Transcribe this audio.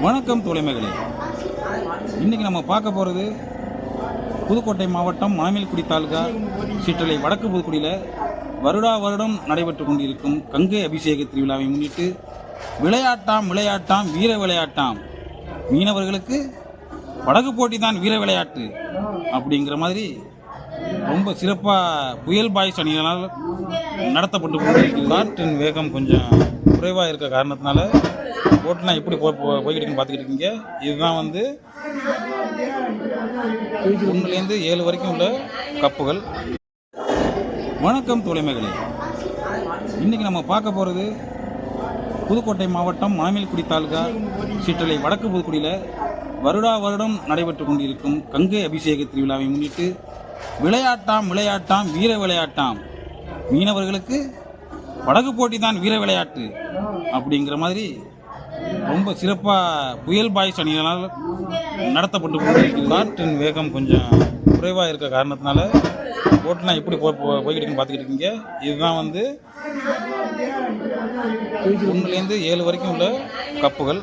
வணக்கம் தொலைமைகளே இன்னைக்கு நம்ம பார்க்க போகிறது புதுக்கோட்டை மாவட்டம் மணமேல்குடி தாலுகா சிற்றலை வடக்கு புதுக்குடியில் வருடா வருடம் நடைபெற்று கொண்டிருக்கும் கங்கை அபிஷேக திருவிழாவை முன்னிட்டு விளையாட்டாம் விளையாட்டாம் வீர விளையாட்டாம். மீனவர்களுக்கு படகு போட்டி தான் வீர விளையாட்டு அப்படிங்கிற மாதிரி ரொம்ப சிறப்பாக புயல் பாய்ஸ் அணிகளால் நடத்தப்பட்டு கொண்டிருக்கிறது காற்றின் வேகம் கொஞ்சம் குறைவாக இருக்க காரணத்தினால போட்டெலாம் எப்படி போ போய்கிட்டு இருக்குன்னு பார்த்துக்கிட்டு இருக்கீங்க இதுதான் வந்து ஒன்றுலேருந்து ஏழு வரைக்கும் உள்ள கப்புகள். வணக்கம் தொலைமைகளே இன்னைக்கு நம்ம பார்க்க போகிறது புதுக்கோட்டை மாவட்டம் மணமேல்குடி தாலுகா சிற்றலை வடக்கு புதுக்குடியில் வருடா வருடம் நடைபெற்று கொண்டிருக்கும் கங்கை அபிஷேக திருவிழாவை முன்னிட்டு விளையாட்டாம் விளையாட்டாம் வீர விளையாட்டாம். மீனவர்களுக்கு படகு போட்டி தான் வீர விளையாட்டு அப்படிங்கிற மாதிரி ரொம்ப சிறப்பாக புயல் பாய்ஸ் அணிகளால் நடத்தப்பட்டு கொண்டிருக்கிறது காற்றின் வேகம் கொஞ்சம் குறைவாக இருக்க காரணத்தினால போட்டுலாம் எப்படி போய் போய்கிட்டு இருக்குன்னு பார்த்துக்கிட்டு இருக்கீங்க. இதுதான் வந்து ஒன்றுலேருந்து ஏழு வரைக்கும் உள்ள கப்புகள்.